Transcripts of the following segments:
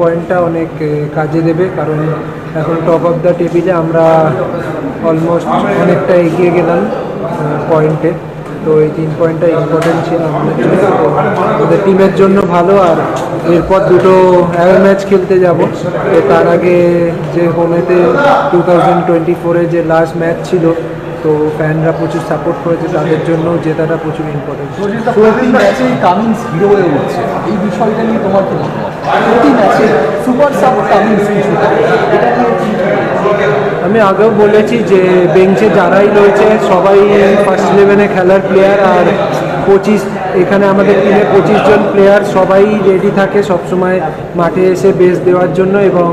পয়েন্টটা অনেক কাজে দেবে, কারণ এখন টপ অফ দ্য টেবিলে আমরা অলমোস্ট অনেকটা এগিয়ে গেলাম পয়েন্টে তো এই তিন পয়েন্টটা ইম্পর্টেন্ট ছিল আমাদের টিমের জন্য ভালো, আর এরপর দুটো অ্যাওয়ে ম্যাচ খেলতে যাব। তো তার আগে যে হোমেতে টু থাউজেন্ড টোয়েন্টি ফোরে যে লাস্ট ম্যাচ ছিল তো ফ্যানরা প্রচুর সাপোর্ট করেছে তাদের জন্য জেতাটা প্রচুর ইম্পর্টেন্ট প্রতি ম্যাচেই কামিন্স হিরো হয়ে উঠছে। এই বিষয়টা নিয়ে তোমার কি মতামত? প্রতি ম্যাচে সুপার সাব কামিন্স কিছু এটা আমি আগেও বলেছি যে বেঞ্চে যারাই রয়েছে সবাই ফার্স্ট ইলেভেনে খেলার প্লেয়ার আর পঁচিশ, এখানে আমাদের টিমে পঁচিশ জন প্লেয়ার সবাই রেডি থাকে সবসময় মাঠে এসে বেস দেওয়ার জন্য এবং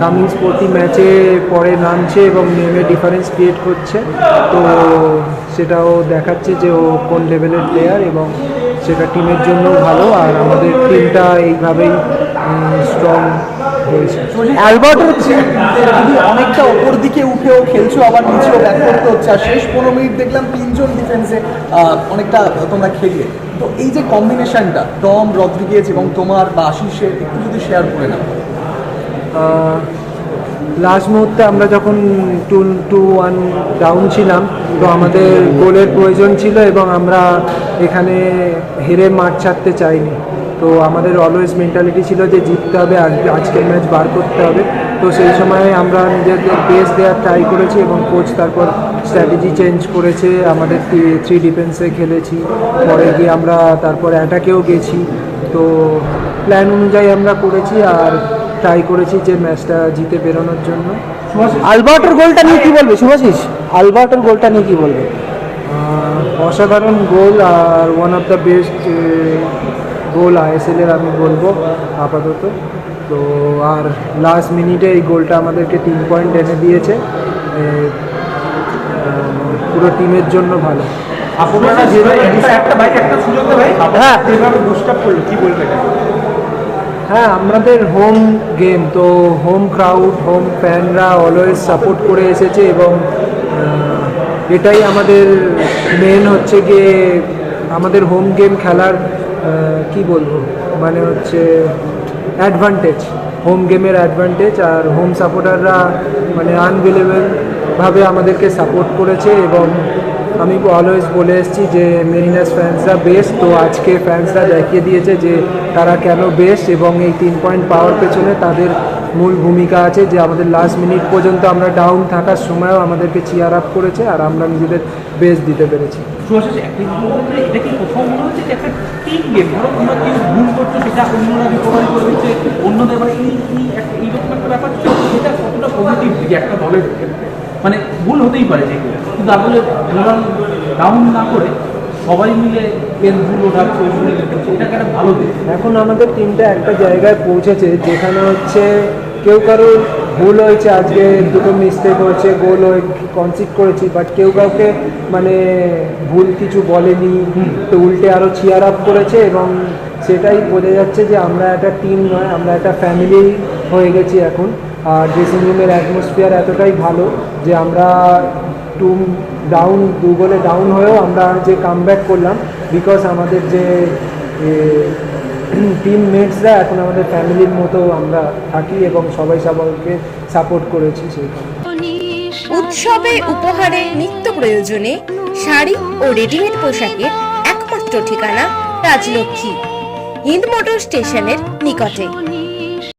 কামিংস প্রতি ম্যাচে পরে নামছে এবং নেমে ডিফারেন্স ক্রিয়েট করছে। তো সেটাও দেখাচ্ছে যে ও কোন লেভেলের প্লেয়ার এবং সেটা টিমের জন্য ভালো। আর আমাদের টিমটা এইভাবেই স্ট্রং হয়েছে অ্যালবার্ট হচ্ছে তুমি অনেকটা ওপর দিকে উঠেও খেলছো, আবার নিচেও ব্যাক করতে হচ্ছে। আর শেষ পনেরো মিনিট দেখলাম তিনজন ডিফেন্সে অনেকটা তোমরা খেলিয়ে। তো এই যে কম্বিনেশনটা টম, রদ্রিগেজ এবং তোমার বা আশিসের, একটু যদি শেয়ার করে নাও। লাস্ট মুহূর্তে আমরা যখন টু টু ওয়ান ডাউন ছিলাম, তো আমাদের গোলের প্রয়োজন ছিল এবং আমরা এখানে হেরে মাঠ ছাড়তে চাইনি। তো আমাদের অলওয়েজ মেন্টালিটি ছিল যে জিততে হবে আজকের ম্যাচ বার করতে হবে। তো সেই সময় আমরা নিজেদের বেস দেওয়ার ট্রাই করেছি এবং কোচ তারপর স্ট্র্যাটেজি চেঞ্জ করেছে। আমাদের থ্রি ডিফেন্সে খেলেছি। পরে গিয়ে আমরা তারপর অ্যাটাকেও গেছি। তো প্ল্যান অনুযায়ী আমরা করেছি আর ট্রাই করেছি যে ম্যাচটা জিতে বেরোনোর জন্য। আলবার্টোর গোলটা নিয়ে কি বলবে? শুভাশিস আলবার্টের গোলটা নিয়ে কি বলবে? অসাধারণ goal R one of the best goal আইএসএলের আমি বলব আপাতত। তো আর লাস্ট মিনিটে এই গোলটা আমাদেরকে তিন পয়েন্ট এনে দিয়েছে। পুরো টিমের জন্য ভালো। আপনারা একটা ভাই একটা সুযোগ ভাই। হ্যাঁ। যেভাবে বুস্টাপ করল কি বলবেন? হ্যাঁ আমাদের হোম গেম তো হোম ক্রাউড হোম ফ্যানরা অলওয়েজ সাপোর্ট করে এসেছে এবং এটাই আমাদের মেন হচ্ছে গিয়ে আমাদের হোম গেম খেলার কি বলব? মানে হচ্ছে অ্যাডভান্টেজ হোম গেমের অ্যাডভান্টেজ আর হোম সাপোর্টাররা মানে আনবিলেবলভাবে আমাদেরকে সাপোর্ট করেছে এবং আমি অলওয়েজ বলে এসেছি যে মেরিনাস ফ্যান্সরা বেস্ট তো আজকে ফ্যান্সরা দেখিয়ে দিয়েছে যে তারা কেন বেস্ট এবং এই তিন পয়েন্ট পাওয়ার পেছনে তাদের মূল ভূমিকা আছে যে আমাদের লাস্ট মিনিট পর্যন্ত আমরা ডাউন থাকার সময়ও আমাদেরকে চিয়ার আপ করেছে আর আমরা নিজেদের বেস্ট দিতে পেরেছি। মনে যে মানে ভুল হতেই পারে যেগুলো কিন্তু আসলে মোরাল ডাউন না করে সবাই মিলে এর ভুল ওঠাচ্ছে ওই ভুল লেখাচ্ছে এটাকে একটা ভালো দিক। এখন আমাদের টিমটা একটা জায়গায় পৌঁছেছে যেখানে হচ্ছে কেউ কারোর ভুল হয়েছে আজকে দুটো মিস্টেক হয়েছে গোল হয়ে কনসিড করেছি বাট কেউ কাউকে মানে ভুল কিছু বলেনি তো উল্টে আরও চিয়ার আপ করেছে এবং সেটাই বোঝা যাচ্ছে যে আমরা একটা টিম নয় আমরা একটা ফ্যামিলি হয়ে গেছি এখন। আর ড্রেসিং রুমের অ্যাটমসফিয়ার এতটাই ভালো যে আমরা টু ডাউন দু গোলে ডাউন হয়েও আমরা যে কাম করলাম বিকজ আমাদের যে টিম মেটসরা এখন আমাদের ফ্যামিলির মতো আমরা থাকি এবং সবাই সবাইকে সাপোর্ট করেছি সেই উৎসবে উপহারে নিত্য প্রয়োজনে শাড়ি ও রেডিমেড পোশাকের একমাত্র ঠিকানা রাজলক্ষ্মী, হিন্দ মোটর স্টেশনের নিকটে।